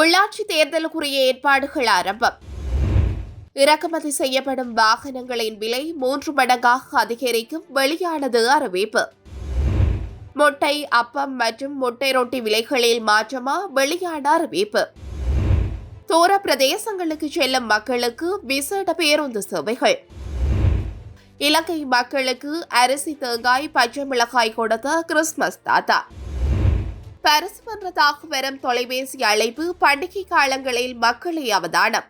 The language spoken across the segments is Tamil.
உள்ளாட்சி தேர்தலுக்குரிய ஏற்பாடுகள் ஆரம்பம். இறக்குமதி செய்யப்படும் வாகனங்களின் விலை மூன்று மடங்காக அதிகரிக்கும் வெளியானது அறிவிப்பு. முட்டை அப்பம் மற்றும் முட்டை ரொட்டி விலைகளில் மாற்றமா வெளியான அறிவிப்பு. தூர பிரதேசங்களுக்கு செல்லும் மக்களுக்கு விசேட பேருந்து சேவைகள். இலங்கை மக்களுக்கு அரிசி தேங்காய் பச்சை மிளகாய் கொடுத்த கிறிஸ்துமஸ் தாத்தா. பரிசு பண்றதாக வரும் தொலைபேசி அழைப்பு பண்டிகை காலங்களில் மக்களை அவதானம்.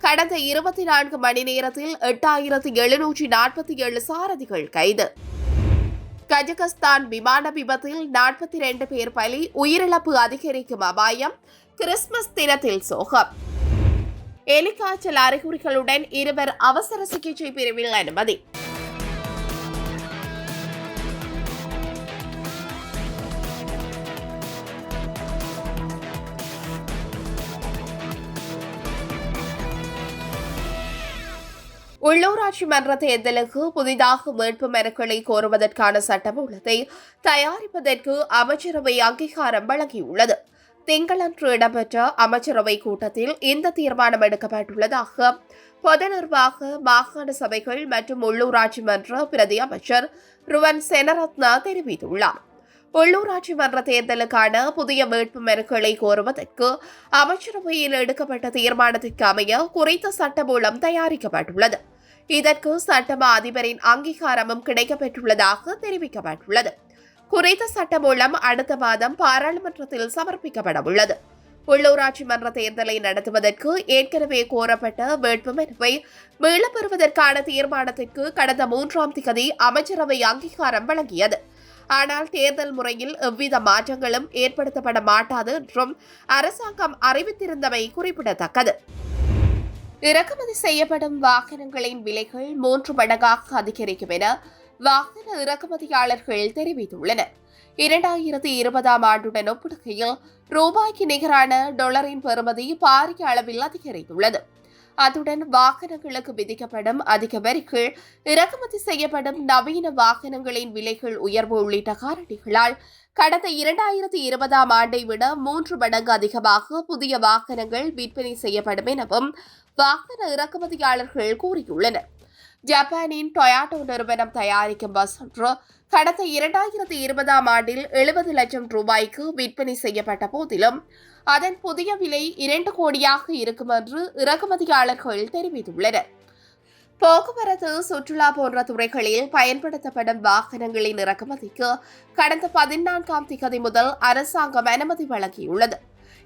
கடந்த இருபத்தி நான்கு மணி நேரத்தில் எட்டாயிரத்தி எழுநூற்றி நாற்பத்தி ஏழு சாரதிகள் கைது. கஜகஸ்தான் விமான விபத்தில் நாற்பத்தி ரெண்டு பேர் பலி உயிரிழப்பு அதிகரிக்கும் அபாயம் கிறிஸ்துமஸ் தினத்தில் சோகம். எலிக்காய்ச்சல் அறிகுறிகளுடன் இருவர் அவசர சிகிச்சை பிரிவில் அனுமதி. உள்ளூராட்சி மன்ற தேர்தலுக்கு புதிதாக வேட்பு மனுக்களை கோருவதற்கான சட்டமூலத்தை தயாரிப்பதற்கு அமைச்சரவை அங்கீகாரம் வழங்கியுள்ளது. திங்களன்று இடம்பெற்ற அமைச்சரவை கூட்டத்தில் இந்த தீர்மானம் எடுக்கப்பட்டுள்ளதாக பொது நிர்வாக மாகாண சபைகள் மற்றும் உள்ளூராட்சி மன்ற பிரதி அமைச்சர் ருவன் செனரத்னா தெரிவித்துள்ளார். உள்ளூராட்சி மன்ற தேர்தலுக்கான புதிய வேட்பு மனுக்களை கோருவதற்கு அமைச்சரவையில் எடுக்கப்பட்ட தீர்மானத்திற்கு அமைய குறித்த சட்டமூலம் தயாரிக்கப்பட்டுள்ளது. இதற்கு சட்டமா அதிபரின் அங்கீகாரமும் கிடைக்கப்பெற்றுள்ளதாக தெரிவிக்கப்பட்டுள்ளது. குறித்த சட்டமூலம் அடுத்த மாதம் பாராளுமன்றத்தில் சமர்ப்பிக்கப்பட உள்ளது. உள்ளூராட்சி மன்ற தேர்தலை நடத்துவதற்கு ஏற்கனவே கோரப்பட்ட வேட்புமனுவை மீளப் பெறுவதற்கான தீர்மானத்திற்கு கடந்த மூன்றாம் திகதி அமைச்சரவை அங்கீகாரம் வழங்கியது. ஆனால் தேர்தல் முறையில் எவ்வித மாற்றங்களும் ஏற்படுத்தப்பட மாட்டாது என்றும் அரசாங்கம் அறிவித்திருந்தமை குறிப்பிடத்தக்கது. இறக்குமதி செய்யப்படும் வாகனங்களின் விலைகள் மூன்று மடங்காக அதிகரிக்கும் என வாகன இறக்குமதியாளர்கள் தெரிவித்துள்ளனர். இரண்டாயிரத்தி இருபதாம் ஆண்டுடன் ஒப்பிடுகையில் ரூபாய்க்கு நிகரான டாலரின் பெறுமதி பாரிய அளவில் அதிகரித்துள்ளது. அத்துடன் வாகனங்களுக்கு விதிக்கப்படும் அதிக வரிகள் இறக்குமதி செய்யப்படும் நவீன வாகனங்களின் விலைகள் உயர்வு உள்ளிட்ட காரணிகளால் கடந்த இரண்டாயிரத்தி இருபதாம் ஆண்டை விட மூன்று மடங்கு அதிகமாக புதிய வாகனங்கள் விற்பனை செய்யப்படும் எனவும் வாகன இறக்குமதியாளர்கள் கூறியுள்ளனர். ஜப்பானின் டொயாட்டோ நிறுவனம் தயாரிக்கும் பஸ் ஒன்று கடந்த இரண்டாயிரத்தி இருபதாம் ஆண்டில் எழுபது லட்சம் ரூபாய்க்கு விற்பனை செய்யப்பட்ட போதிலும் அதன் புதிய விலை இரண்டு கோடியாக இருக்கும் என்று இறக்குமதியாளர்கள் தெரிவித்துள்ளனர். போக்குவரத்து சுற்றுலா போன்ற துறைகளில் பயன்படுத்தப்படும் வாகனங்களின் இறக்குமதிக்கு கடந்த பதினான்காம் திகதி முதல் அரசாங்கம் அனுமதி வழங்கியுள்ளது.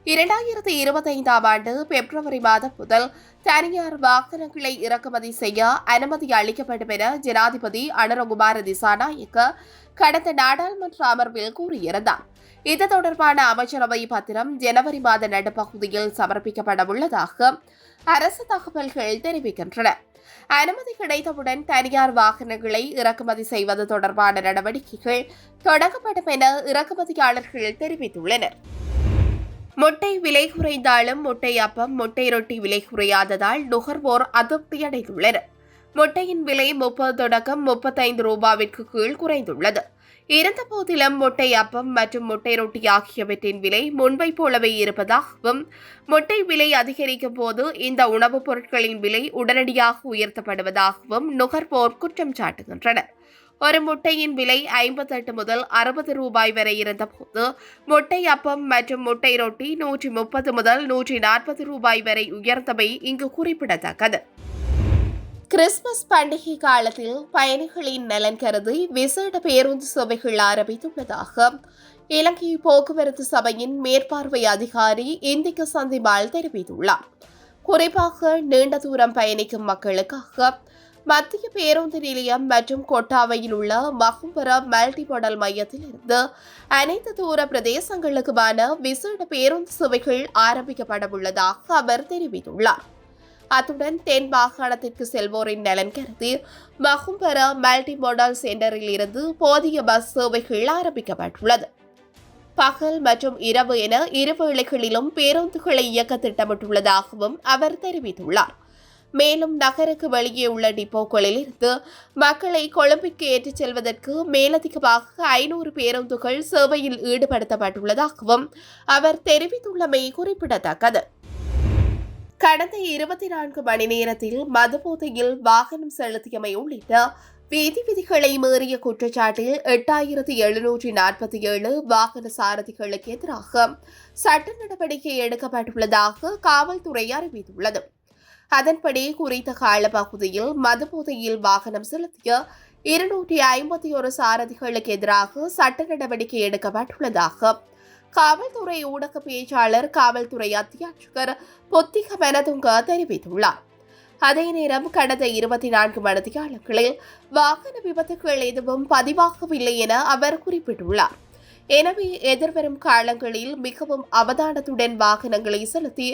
இரண்டாயிரத்தி இருபத்தைந்தாம் ஆண்டு பிப்ரவரி மாதம் முதல் தனியார் வாகனங்களை இறக்குமதி செய்ய அனுமதி அளிக்கப்படும் என ஜனாதிபதி அனுரகுமார திசாநாயக்க கடந்த நாடாளுமன்ற அமர்வில் கூறியிருந்தார். இது தொடர்பான அமைச்சரவை பத்திரம் ஜனவரி மாத நடுப்பகுதியில் சமர்ப்பிக்கப்பட உள்ளதாக அரசு தகவல்கள் தெரிவிக்கின்றன. அனுமதி கிடைத்தவுடன் தனியார் வாகனங்களை இறக்குமதி செய்வது தொடர்பான நடவடிக்கைகள் தொடங்கப்படும் என இறக்குமதியாளர்கள் தெரிவித்துள்ளனர். முட்டை விலை குறைந்தாலும் முட்டை அப்பம் முட்டை ரொட்டி விலை குறையாததால் நுகர்வோர் அதிருப்தியடைந்துள்ளனர் முட்டையின் விலை முப்பது தொடக்கம் முப்பத்தைந்து ரூபாவிற்கு கீழ் குறைந்துள்ளது. இருந்தபோதிலும் முட்டை அப்பம் மற்றும் முட்டை ரொட்டி ஆகியவற்றின் விலை முன்பை போலவே இருப்பதாகவும் முட்டை விலை அதிகரிக்கும் போது இந்த உணவுப் பொருட்களின் விலை உடனடியாக உயர்த்தப்படுவதாகவும் நுகர்வோர் குற்றம் சாட்டுகின்றனர். ஒரு முட்டையின் விலை ஐம்பத்தெட்டு முதல் அறுபது ரூபாய் வரை இருந்தபோது முட்டை அப்பம் மற்றும் முட்டை ரொட்டி நூற்றி முப்பது முதல் நூற்றி நாற்பது ரூபாய் வரை உயர்ந்தவை இங்கு குறிப்பிடத்தக்கது. கிறிஸ்துமஸ் பண்டிகை காலத்தில் பயணிகளின் நலன் கருதி விசேட பேருந்து சபைகள் ஆரம்பித்துள்ளதாக இலங்கை போக்குவரத்து சபையின் மேற்பார்வை அதிகாரி இந்திக்க சந்திபால் தெரிவித்துள்ளார். குறிப்பாக நீண்ட தூரம் பயணிக்கும் மக்களுக்காக மத்திய பேருந்து நிலையம் மற்றும் கொட்டாவையில் உள்ள மகும்புரம் மல்டிமாடல் மையத்தில் இருந்து அனைத்து தூர பிரதேசங்களுக்குமான விசேட பேருந்து சேவைகள் ஆரம்பிக்கப்பட உள்ளதாக அவர் தெரிவித்துள்ளார். அத்துடன் தென் மாகாணத்திற்கு செல்வோரின் நலன் கருதி மகும்பர மல்டிமாடல் சென்டரில் இருந்து போதிய பஸ் சேவைகள் ஆரம்பிக்கப்பட்டுள்ளது. பகல் மற்றும் இரவு என இரு வேளைகளிலும் பேருந்துகளை இயக்க திட்டமிட்டுள்ளதாகவும் அவர் தெரிவித்துள்ளார். மேலும் நகருக்கு வெளியே உள்ள டிப்போக்களில் இருந்து மக்களை கொழும்பிற்கு ஏற்றிச் செல்வதற்கு மேலதிகமாக ஐநூறு பேருந்துகள் சேவையில் ஈடுபடுத்தப்பட்டுள்ளதாகவும் அவர் தெரிவித்துள்ளமை குறிப்பிடத்தக்கது. கடந்த இருபத்தி நான்கு மணி நேரத்தில் மதுபோதையில் வாகனம் செலுத்தியமை உள்ளிட்ட வீதி விதிகளை மீறிய குற்றச்சாட்டில் எட்டாயிரத்தி எழுநூற்றி நாற்பத்தி ஏழு வாகன சாரதிகளுக்கு எதிராக சட்ட நடவடிக்கை எடுக்கப்பட்டுள்ளதாக காவல்துறை அறிவித்துள்ளது. அதன்படி குறித்த காலப்பகுதியில் மதுபோதையில் வாகனம் செலுத்திய இருநூற்றி ஐம்பத்தி ஒரு சாரதிகளுக்கு எதிராக சட்ட நடவடிக்கை எடுக்கப்பட்டுள்ளதாக காவல்துறை ஊடக பேச்சாளர் காவல்துறை அத்தியட்சகர் பொத்திக மெனதுங்க தெரிவித்துள்ளார். அதே நேரம் கடந்த இருபத்தி நான்கு மணித்தியாலங்களில் வாகன விபத்துகள் எதுவும் பதிவாகவில்லை என அவர் குறிப்பிட்டுள்ளார். எனவே எதிர்வரும் காலங்களில் மிகவும் அவதானத்துடன் வாகனங்களை செலுத்தி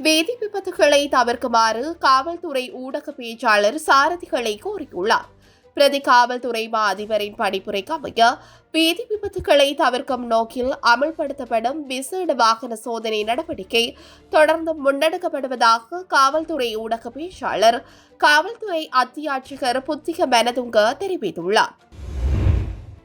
வேதி விபத்துகளை தவிர்க்குமாறு காவல்துறை ஊடக பேச்சாளர் சாரதிகளை கோரியுள்ளார். பிரதி காவல்துறை மா அதிபரின் பணிப்புரைக்கு அமைய வீதி விபத்துகளை தவிர்க்கும் நோக்கில் அமல்படுத்தப்படும் விசேட வாகன சோதனை நடவடிக்கை தொடர்ந்து முன்னெடுக்கப்படுவதாக காவல்துறை ஊடக பேச்சாளர் காவல்துறை அத்தியாட்சிகர் புத்திக மெனதுங்க தெரிவித்துள்ளார்.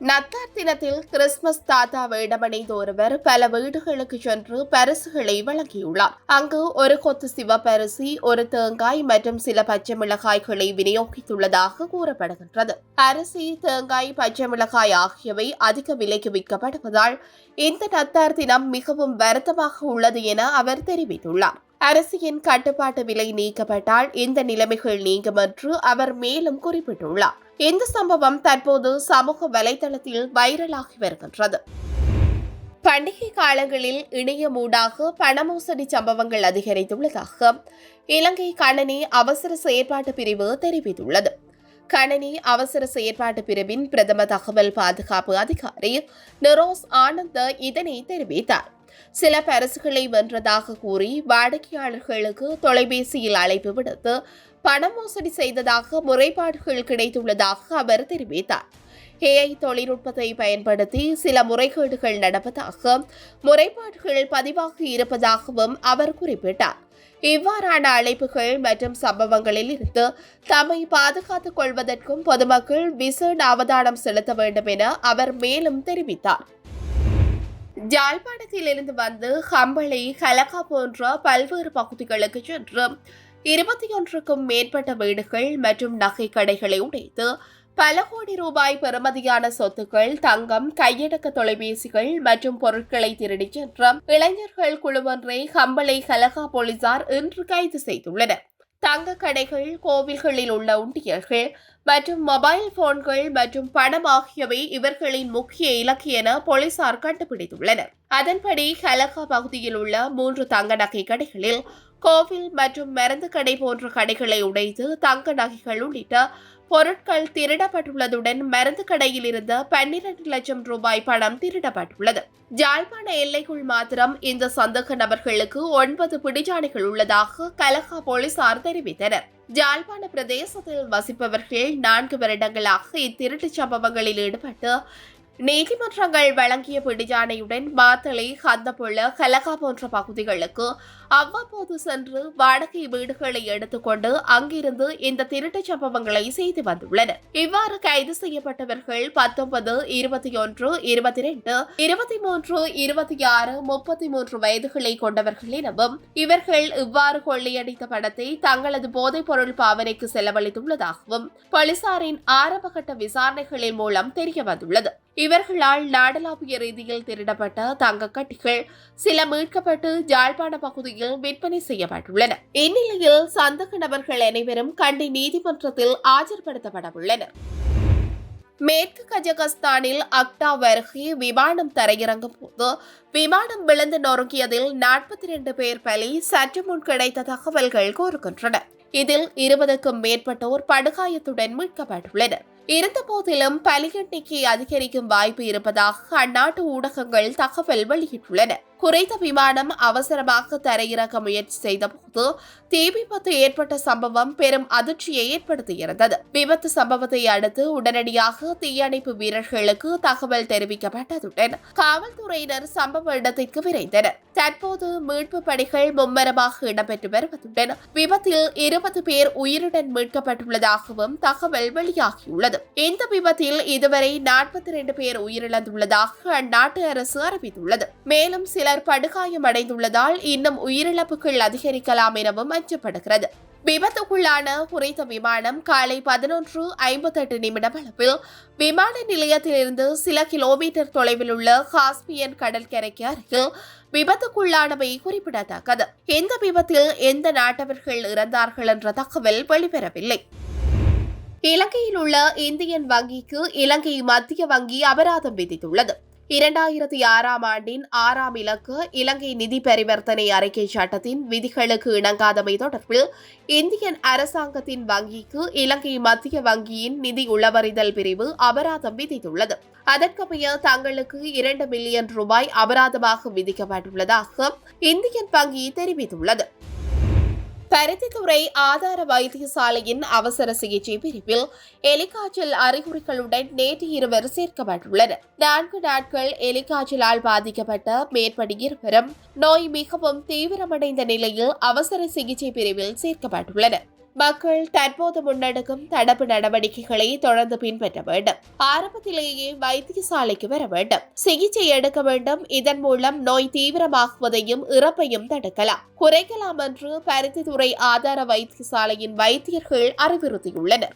நத்தார் தினத்தில் கிறிஸ்துமஸ் தாத்தா வேடமணிந்த ஒருவர் பல வீடுகளுக்கு சென்று பரிசுகளை வழங்கியுள்ளார். அங்கு ஒரு கொத்து சிவப்பரிசி ஒரு தேங்காய் மற்றும் சில பச்சை மிளகாய்களை விநியோகித்துள்ளதாக கூறப்படுகின்றது. அரிசி தேங்காய் பச்சை மிளகாய் ஆகியவை அதிக விலைக்கு விற்கப்படுவதால் இந்த நத்தார் தினம் மிகவும் வருத்தமாக உள்ளது என அவர் தெரிவித்துள்ளார். அரசியின் கட்டுப்பாட்டு விலை நீக்கப்பட்டால் இந்த நிலைமைகள் நீங்கும் என்று அவர் மேலும் குறிப்பிட்டுள்ளார். இந்த சம்பவம் தற்போது சமூக வலைதளத்தில் வைரலாகி வருகின்றது. பண்டிகை காலங்களில் இணையமூடாக பண மோசடி சம்பவங்கள் அதிகரித்துள்ளதாக இலங்கை கணனி அவசர செயற்பாட்டு பிரிவு தெரிவித்துள்ளது. கணனி அவசர செயற்பாட்டு பிரிவின் பிரதம தகவல் பாதுகாப்பு அதிகாரி நிரோஸ் ஆனந்த் இதனை தெரிவித்தார். சில பரிசுகளை வென்றதாக கூறி வாடிக்கையாளர்களுக்கு தொலைபேசியில் அழைப்பு விடுத்து பண மோசடி செய்ததாக முறைப்பாடுகள் கிடைத்துள்ளதாக அவர் தெரிவித்தார். ஏஐ தொழில்நுட்பத்தை பயன்படுத்தி சில முறைகேடுகள் நடப்பதாக முறைப்பாடுகள் பதிவாகி இருப்பதாகவும் அவர் குறிப்பிட்டார். இவ்வாறான அழைப்புகள் மற்றும் சம்பவங்களில் இருந்து தம்மை பாதுகாத்துக் கொள்வதற்கும் பொதுமக்கள் விசேட அவதானம் செலுத்த வேண்டும் என அவர் மேலும் தெரிவித்தார். ஜாழ்ப்பாணத்திலிருந்து வந்து கம்பளை ஹலகா போன்ற பல்வேறு பகுதிகளுக்கு சென்று இருபத்தி ஒன்றுக்கும் மேற்பட்ட வீடுகள் மற்றும் நகை கடைகளை உடைத்து பல கோடி ரூபாய் பெறுமதியான சொத்துக்கள் தங்கம் கையடக்க தொலைபேசிகள் மற்றும் பொருட்களை திருடிச் சென்ற இளைஞர்கள் குழுவொன்றை ஹம்பளை ஹலகா போலீசார் இன்று கைது செய்துள்ளனர். தங்க கடைகள் கோவில்களில் உள்ள உண்டியல்கள் மற்றும் மொபைல் போன்கள் மற்றும் பணம் ஆகியவை இவர்களின் முக்கிய இலக்கு என போலீசார் கண்டுபிடித்துள்ளனர். அதன்படி ஹலகா பகுதியில் உள்ள மூன்று தங்க நகை கடைகளில் கோவில் மற்றும் மருந்து கடை போன்ற கடைகளை உடைத்து தங்க நகைகள் உள்ளிட்ட பொருட்கள் திருடப்பட்டுள்ளதுடன் மருந்து கடையில் இருந்த பன்னிரண்டு லட்சம் ரூபாய் பணம் திருடப்பட்டுள்ளது. ஜாழ்ப்பாண எல்லைக்குள் மாத்திரம் இந்த சந்தேக நபர்களுக்கு ஒன்பது பிடிஜானைகள் உள்ளதாக கலகா போலீசார் தெரிவித்தனர். ஜாழ்ப்பாண பிரதேசத்தில் வசிப்பவர்கள் நான்கு வருடங்களாக இத்திருட்டுச் சம்பவங்களில் ஈடுபட்டு நீதிமன்றங்கள் வழங்கிய பிடிஜானையுடன் மாத்தளை ஹந்தப்புள்ள கலகா போன்ற பகுதிகளுக்கு அவ்வப்போது சென்று வாடகை வீடுகளை எடுத்துக்கொண்டு அங்கிருந்து இந்த திருட்டுச் சம்பவங்களை செய்து வந்துள்ளனர். இவ்வாறு கைது செய்யப்பட்டவர்கள் பத்தொன்பது இருபத்தி ஒன்று இருபத்தி ரெண்டு இருபத்தி மூன்று இருபத்தி ஆறு முப்பத்தி மூன்று வயதுகளை கொண்டவர்கள் எனவும் இவர்கள் இவ்வாறு கொள்ளையடித்த பணத்தை தங்களது போதைப் பொருள் பாவனைக்கு செலவழித்துள்ளதாகவும் போலீசாரின் ஆரம்பகட்ட விசாரணைகளின் மூலம் தெரிய வந்துள்ளது இவர்களால் நாடலாபிய ரீதியில் திருடப்பட்ட தங்க கட்டிகள் சில மீட்கப்பட்டு ஜாழ்ப்பாண பகுதியில் விற்பனை செய்யப்பட்டுள்ளன. இந்நிலையில் சந்தக நபர்கள் அனைவரும் கண்டி நீதிமன்றத்தில் ஆஜர்படுத்தப்பட உள்ளனர் மேற்கு கஜகஸ்தானில் அக்டா அருகே விமானம் தரையிறங்கும் போது விமானம் விழுந்து நொறுங்கியதில் நாற்பத்தி இரண்டு பேர் பலி சற்று முன் கிடைத்த தகவல்கள் கூறுகின்றன. இதில் இருபதுக்கும் மேற்பட்டோர் படுகாயத்துடன் மீட்கப்பட்டுள்ளனர். இருந்தபோதிலும் பலி எண்ணிக்கை அதிகரிக்கும் வாய்ப்பு இருப்பதாக அந்நாட்டு ஊடகங்கள் தகவல் வெளியிட்டுள்ளன. குறைந்த விமானம் அவசரமாக தரையிறக்க முயற்சி செய்தபோது தீ விபத்து ஏற்பட்ட சம்பவம் பெரும் அதிர்ச்சியை ஏற்படுத்தியிருந்தது. விபத்து சம்பவத்தை அடுத்து உடனடியாக தீயணைப்பு வீரர்களுக்கு தகவல் தெரிவிக்கப்பட்டதுடன் காவல்துறையினர் சம்பவ இடத்திற்கு விரைந்தனர். தற்போது மீட்பு பணிகள் மும்மரமாக இடம்பெற்று வருவதுடன் விபத்தில் இருபது பேர் உயிருடன் மீட்கப்பட்டுள்ளதாகவும் தகவல் வெளியாகியுள்ளது. இந்த விபத்தில் இதுவரை நாற்பத்தி இரண்டு பேர் உயிரிழந்துள்ளதாக அந்நாட்டு அரசு அறிவித்துள்ளது. மேலும் சிலர் படுகாயமடைந்துள்ளதால் இன்னும் உயிரிழப்புகள் அதிகரிக்கலாம் எனவும் அஞ்சப்படுகிறது. விபத்துக்குள்ளான குறைந்த விமானம் காலை பதினொன்று ஐம்பத்தெட்டு நிமிடம் அளவில் விமான நிலையத்திலிருந்து சில கிலோமீட்டர் தொலைவில் உள்ள காஸ்பியன் கடற்கரைக்கு அருகில் விபத்துக்குள்ளானவை குறிப்பிடத்தக்கது. இந்த விபத்தில் எந்த நாட்டவர்கள் இறந்தார்கள் என்ற தகவல் வெளிவரவில்லை. இலங்கையில் உள்ள இந்தியன் வங்கிக்கு இலங்கை மத்திய வங்கி அபராதம் விதித்துள்ளது. இரண்டாயிரத்தி ஆறாம் ஆண்டின் ஆறாம் இலக்கு இலங்கை நிதி பரிவர்த்தனை அறிக்கை சட்டத்தின் விதிகளுக்கு இணங்காதமை தொடர்பில் இந்தியன் அரசாங்கத்தின் வங்கிக்கு இலங்கை மத்திய வங்கியின் நிதி உளவறிதல் பிரிவு அபராதம் விதித்துள்ளது. அதற்கமைய தங்களுக்கு இரண்டு மில்லியன் ரூபாய் அபராதமாக விதிக்கப்பட்டுள்ளதாக இந்தியன் வங்கி தெரிவித்துள்ளது. பருத்தித்துறை ஆதார வைத்தியசாலையின் அவசர சிகிச்சை பிரிவில் எலிக்காய்ச்சல் அறிகுறிகளுடன் நேற்று இருவர் சேர்க்கப்பட்டுள்ளனர். நான்கு நாட்கள் எலிக்காய்ச்சலால் பாதிக்கப்பட்ட மேற்படி இருவரும் நோய் மிகவும் தீவிரமடைந்த நிலையில் அவசர சிகிச்சை பிரிவில் சேர்க்கப்பட்டுள்ளனர். மக்கள் தற்போது முன்னெடுக்கும் தடுப்பு நடவடிக்கைகளை தொடர்ந்து பின்பற்ற வேண்டும். ஆரம்பத்திலேயே வைத்தியசாலைக்கு வர வேண்டும். சிகிச்சை எடுக்க வேண்டும். இதன் மூலம் நோய் தீவிரமாகுவதையும் இறப்பையும் தடுக்கலாம். குறைக்கலாம் என்று பருத்தித்துறை ஆதார வைத்தியசாலையின் வைத்தியர்கள் அறிவுறுத்தியுள்ளனர்.